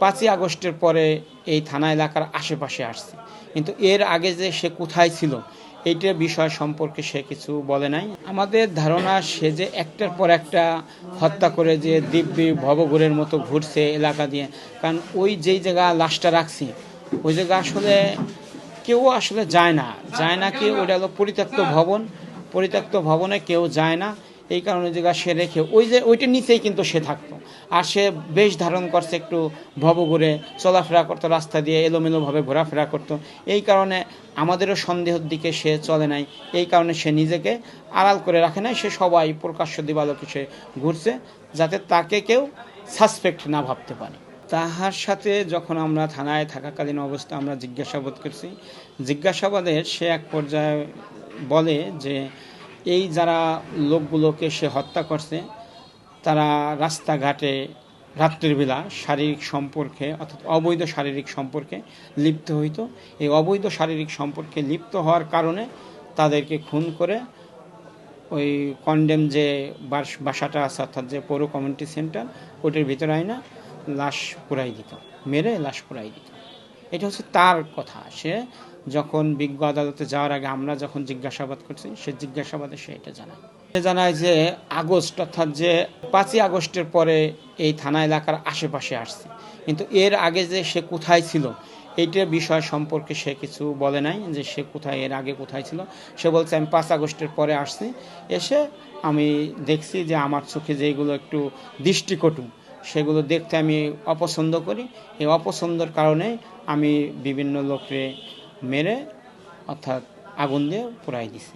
পাঁচই আগস্টের পরে এই থানা এলাকার আশেপাশে আসছে। কিন্তু এর আগে যে সে কোথায় ছিল, এইটার বিষয় সম্পর্কে সে কিছু বলে নাই। আমাদের ধারণা, সে যে একটার পর একটা হত্যা করে যে দিব্যি ভবঘুরের মতো ঘুরছে এলাকা দিয়ে, কারণ ওই যেই জায়গা লাশটা রাখছি, ওই জায়গা আসলে কেউ আসলে যায় না। যায় না কি ওটা হলো পরিত্যক্ত ভবন। পরিত্যক্ত ভবনে কেউ যায় না। এই কারণে জায়গা সে রেখে, ওই যে ওইটার নিচেই কিন্তু সে থাকতো। আর সে বেশ ধারণ করছে একটু ভবঘুরে, চলাফেরা করতো, রাস্তা দিয়ে এলোমেলোভাবে ঘোরাফেরা করতো। এই কারণে আমাদেরও সন্দেহের দিকে সে চলে নাই। এই কারণে সে নিজেকে আড়াল করে রাখে নাই। সে সবাই প্রকাশ্য দিবালোকে সে ঘুরছে, যাতে তাকে কেউ সাসপেক্ট না ভাবতে পারে। তাহার সাথে যখন আমরা থানায় থাকাকালীন অবস্থা আমরা জিজ্ঞাসাবাদ করছি। জিজ্ঞাসাবাদের সে এক পর্যায়ে বলে যে এই যারা লোকগুলোকে সে হত্যা করছে, তারা রাস্তাঘাটে রাত্রির বেলা শারীরিক সম্পর্কে অর্থাৎ অবৈধ শারীরিক সম্পর্কে লিপ্ত হইত। এই অবৈধ শারীরিক সম্পর্কে লিপ্ত হওয়ার কারণে তাদেরকে খুন করে ওই কন্ডেম যে বাস- বাসাটা আছে, অর্থাৎ যে পৌর কমিউনিটি সেন্টার ওটার ভিতরে আইনা লাশ পুরাই দিত, মেরে লাশ পুরাই দিত। এটা হচ্ছে তার কথা। সে যখন বিজ্ঞ আদালতে যাওয়ার আগে আমরা যখন জিজ্ঞাসাবাদ করছি, সে জিজ্ঞাসাবাদে সে এটা জানায়। সে জানায় যে আগস্ট, অর্থাৎ যে পাঁচই আগস্টের পরে এই থানা এলাকার আশেপাশে আসছে। কিন্তু এর আগে যে সে কোথায় ছিল এইটার বিষয় সম্পর্কে সে কিছু বলে নাই যে সে কোথায়, এর আগে কোথায় ছিল। সে বলছে, আমি পাঁচ আগস্টের পরে আসছি। এসে আমি দেখছি যে আমার চোখে যেগুলো একটু দৃষ্টিকটু সেগুলো দেখতে আমি অপছন্দ করি। এই অপছন্দর কারণে আমি বিভিন্ন লোককে মেরে অর্থাৎ আগুন দিয়ে পোড়াই দিছি।